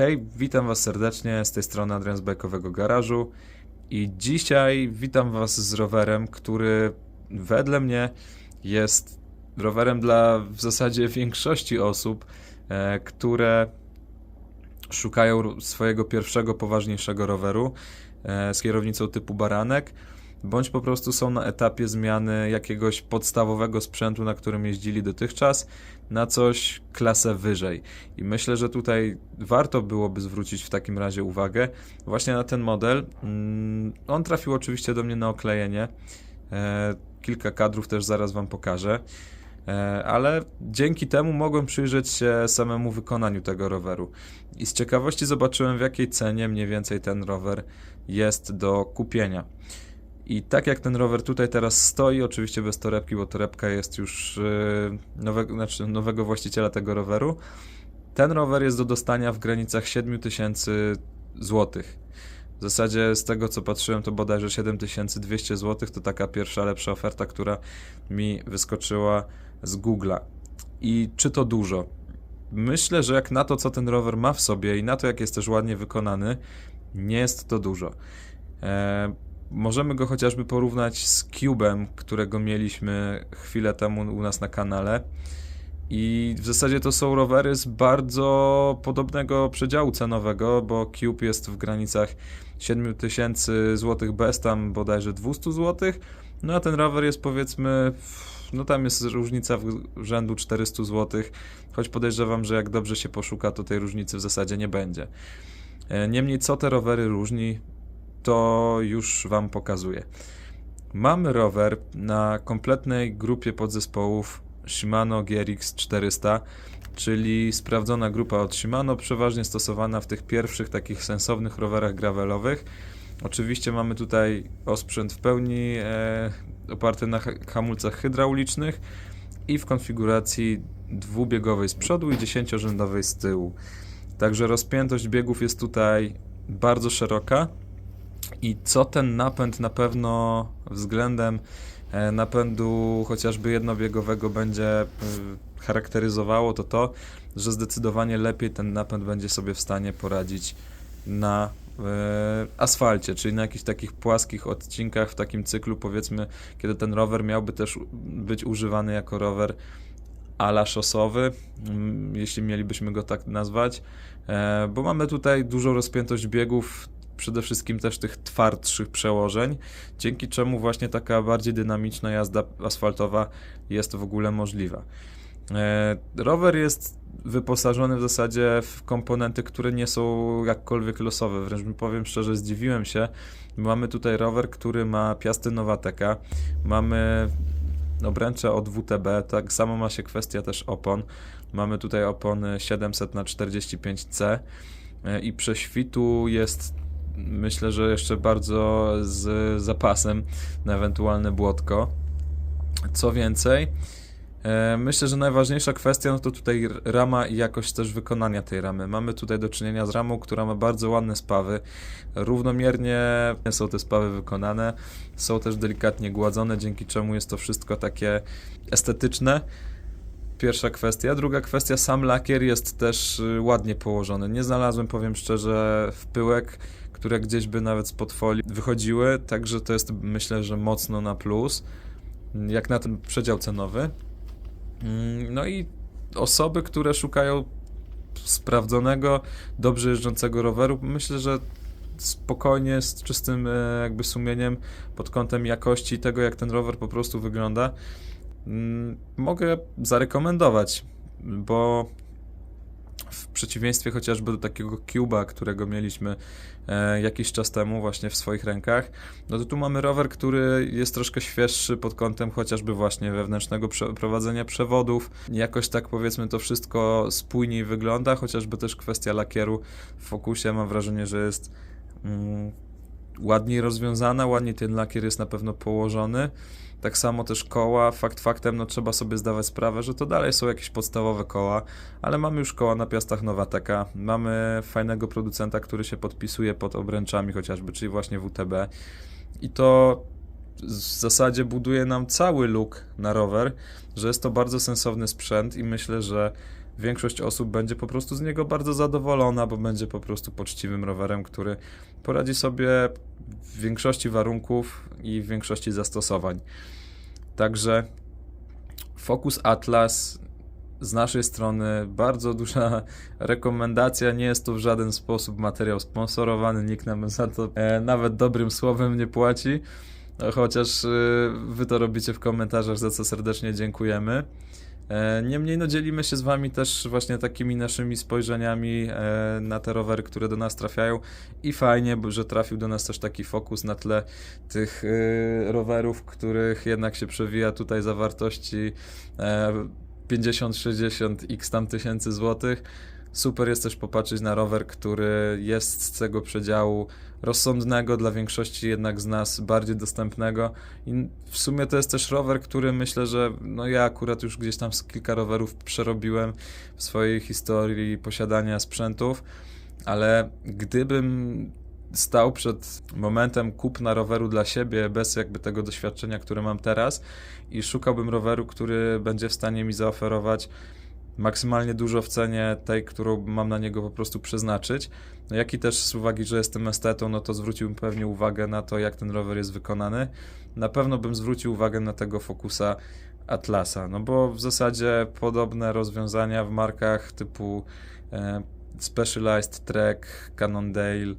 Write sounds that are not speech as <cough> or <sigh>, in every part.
Hej, witam Was serdecznie z tej strony Adrian z Bajkowego Garażu i dzisiaj witam Was z rowerem, który wedle mnie jest rowerem dla w zasadzie większości osób, e, które szukają swojego pierwszego poważniejszego roweru e, z kierownicą typu baranek, bądź po prostu są na etapie zmiany jakiegoś podstawowego sprzętu, na którym jeździli dotychczas, na coś klasę wyżej. I myślę, że tutaj warto byłoby zwrócić w takim razie uwagę właśnie na ten model. Mm, On trafił oczywiście do mnie na oklejenie. E, Kilka kadrów też zaraz Wam pokażę. E, Ale dzięki temu mogłem przyjrzeć się samemu wykonaniu tego roweru. I z ciekawości zobaczyłem, w jakiej cenie mniej więcej ten rower jest do kupienia. I tak jak ten rower tutaj teraz stoi, oczywiście bez torebki, bo torebka jest już yy, nowego, znaczy nowego właściciela tego roweru, ten rower jest do dostania w granicach 7000 zł. W zasadzie z tego co patrzyłem, to bodajże 7200 zł to taka pierwsza lepsza oferta, która mi wyskoczyła z Google'a. I czy to dużo? Myślę, że jak na to, co ten rower ma w sobie i na to, jak jest też ładnie wykonany, nie jest to dużo. E, możemy go chociażby porównać z Cube'em, którego mieliśmy chwilę temu u nas na kanale. I w zasadzie to są rowery z bardzo podobnego przedziału cenowego, bo Cube jest w granicach 7000 zł bez tam bodajże 200 zł. No a ten rower jest powiedzmy, no tam jest różnica w rzędu 400 zł, choć podejrzewam, że jak dobrze się poszuka, to tej różnicy w zasadzie nie będzie. E, Niemniej, co te rowery różni, to już Wam pokazuję. Mamy rower na kompletnej grupie podzespołów Shimano GRX 400, czyli sprawdzona grupa od Shimano, przeważnie stosowana w tych pierwszych takich sensownych rowerach gravelowych. Oczywiście mamy tutaj osprzęt w pełni e, oparty na ha- hamulcach hydraulicznych i w konfiguracji dwubiegowej z przodu i dziesięciorzędowej z tyłu. Także rozpiętość biegów jest tutaj bardzo szeroka. I co ten napęd na pewno względem e, napędu chociażby jednobiegowego będzie y, charakteryzowało, to to, że zdecydowanie lepiej ten napęd będzie sobie w stanie poradzić na e, asfalcie, czyli na jakichś takich płaskich odcinkach w takim cyklu, powiedzmy, kiedy ten rower miałby też być używany jako rower ala szosowy, mm, jeśli mielibyśmy go tak nazwać, e, bo mamy tutaj dużą rozpiętość biegów, przede wszystkim też tych twardszych przełożeń, dzięki czemu właśnie taka bardziej dynamiczna jazda asfaltowa jest w ogóle możliwa. E, Rower jest wyposażony w zasadzie w komponenty, które nie są jakkolwiek losowe. Wręcz powiem szczerze, zdziwiłem się. Mamy tutaj rower, który ma piasty Nowateka, mamy obręcze od WTB, tak samo ma się kwestia też opon. Mamy tutaj opony 700 na 45C e, i prześwitu jest myślę, że jeszcze bardzo z zapasem na ewentualne błotko. Co więcej, e, myślę, że najważniejsza kwestia no to tutaj rama i jakość też wykonania tej ramy. Mamy tutaj do czynienia z ramą, która ma bardzo ładne spawy. Równomiernie są te spawy wykonane, są też delikatnie gładzone, dzięki czemu jest to wszystko takie estetyczne. Pierwsza kwestia. Druga kwestia, sam lakier jest też y, ładnie położony. Nie znalazłem, powiem szczerze, wpyłek, które gdzieś by nawet spod folii wychodziły, także to jest myślę, że mocno na plus, jak na ten przedział cenowy. Mm, No i osoby, które szukają sprawdzonego, dobrze jeżdżącego roweru, myślę, że spokojnie, z czystym e, jakby sumieniem pod kątem jakości tego, jak ten rower po prostu wygląda, mm, mogę zarekomendować, bo w przeciwieństwie chociażby do takiego Cube'a, którego mieliśmy e, jakiś czas temu właśnie w swoich rękach, no to tu mamy rower, który jest troszkę świeższy pod kątem chociażby właśnie wewnętrznego prowadzenia przewodów. Jakoś tak powiedzmy to wszystko spójniej wygląda, chociażby też kwestia lakieru w fokusie mam wrażenie, że jest mm, ładniej rozwiązana, ładniej ten lakier jest na pewno położony. Tak samo też koła, fakt faktem, no trzeba sobie zdawać sprawę, że to dalej są jakieś podstawowe koła, ale mamy już koła na piastach Nowateka, mamy fajnego producenta, który się podpisuje pod obręczami chociażby, czyli właśnie WTB i to w zasadzie buduje nam cały look na rower, że jest to bardzo sensowny sprzęt i myślę, że większość osób będzie po prostu z niego bardzo zadowolona, bo będzie po prostu poczciwym rowerem, który poradzi sobie w większości warunków i w większości zastosowań. Także Focus Atlas z naszej strony bardzo duża <laughs> rekomendacja. Nie jest to w żaden sposób materiał sponsorowany, nikt nam za to e, nawet dobrym słowem nie płaci. Chociaż e, wy to robicie w komentarzach, za co serdecznie dziękujemy. E, Niemniej no, dzielimy się z Wami też właśnie takimi naszymi spojrzeniami e, na te rowery, które do nas trafiają i fajnie, że trafił do nas też taki fokus na tle tych e, rowerów, których jednak się przewija tutaj zawartości e, 50-60 x tam tysięcy złotych. Super jest też popatrzeć na rower, który jest z tego przedziału rozsądnego, dla większości jednak z nas bardziej dostępnego. I w sumie to jest też rower, który myślę, że no ja akurat już gdzieś tam kilka rowerów przerobiłem w swojej historii posiadania sprzętów, ale gdybym stał przed momentem kupna roweru dla siebie, bez jakby tego doświadczenia, które mam teraz, i szukałbym roweru, który będzie w stanie mi zaoferować maksymalnie dużo w cenie tej, którą mam na niego po prostu przeznaczyć. No jak i też z uwagi, że jestem estetą, no to zwróciłbym pewnie uwagę na to, jak ten rower jest wykonany. Na pewno bym zwrócił uwagę na tego Focusa Atlasa, no bo w zasadzie podobne rozwiązania w markach typu e, Specialized Trek, Cannondale,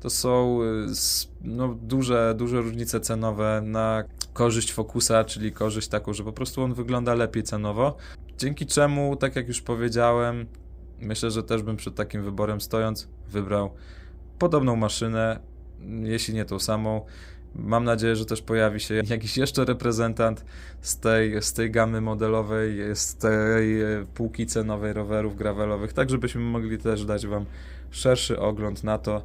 to są s- no, duże, duże różnice cenowe na korzyść Focusa, czyli korzyść taką, że po prostu on wygląda lepiej cenowo. Dzięki czemu, tak jak już powiedziałem, myślę, że też bym przed takim wyborem stojąc wybrał podobną maszynę, jeśli nie tą samą. Mam nadzieję, że też pojawi się jakiś jeszcze reprezentant z tej, z tej gamy modelowej, z tej e, półki cenowej rowerów gravelowych, tak żebyśmy mogli też dać Wam szerszy ogląd na to,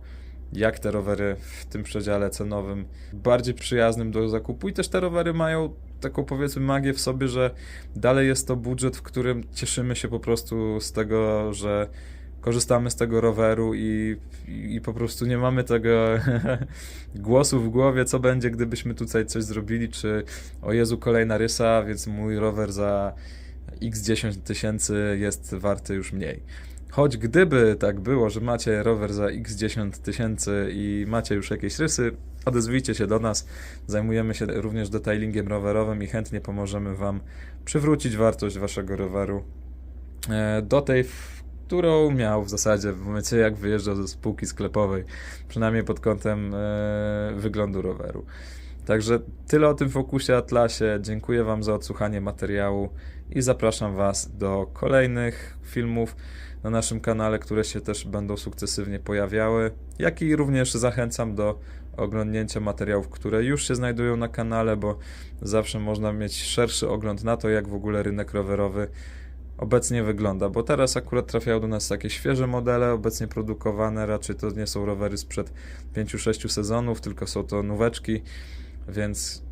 jak te rowery w tym przedziale cenowym bardziej przyjaznym do zakupu i też te rowery mają taką powiedzmy magię w sobie, że dalej jest to budżet, w którym cieszymy się po prostu z tego, że korzystamy z tego roweru i, i, i po prostu nie mamy tego <laughs> głosu w głowie, co będzie, gdybyśmy tutaj coś zrobili, czy o Jezu, kolejna rysa, więc mój rower za x 10 tysięcy jest warty już mniej. Choć gdyby tak było, że macie rower za x 10 tysięcy i macie już jakieś rysy, odezwijcie się do nas. Zajmujemy się również detailingiem rowerowym i chętnie pomożemy Wam przywrócić wartość Waszego roweru e, do tej, którą miał w zasadzie w momencie, jak wyjeżdżał ze spółki sklepowej, przynajmniej pod kątem e, wyglądu roweru. Także tyle o tym Focusie Atlasie. Dziękuję Wam za odsłuchanie materiału i zapraszam Was do kolejnych filmów na naszym kanale, które się też będą sukcesywnie pojawiały, jak i również zachęcam do oglądnięcia materiałów, które już się znajdują na kanale, bo zawsze można mieć szerszy ogląd na to, jak w ogóle rynek rowerowy obecnie wygląda, bo teraz akurat trafiają do nas takie świeże modele, obecnie produkowane, raczej to nie są rowery sprzed 5-6 sezonów, tylko są to nóweczki, więc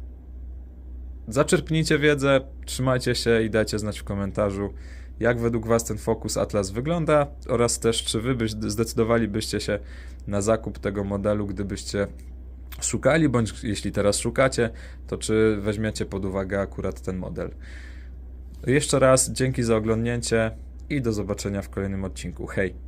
zaczerpnijcie wiedzę, trzymajcie się i dajcie znać w komentarzu, jak według Was ten Focus Atlas wygląda oraz też czy Wy byś, zdecydowalibyście się na zakup tego modelu, gdybyście szukali, bądź jeśli teraz szukacie, to czy weźmiecie pod uwagę akurat ten model. Jeszcze raz dzięki za oglądnięcie i do zobaczenia w kolejnym odcinku. Hej!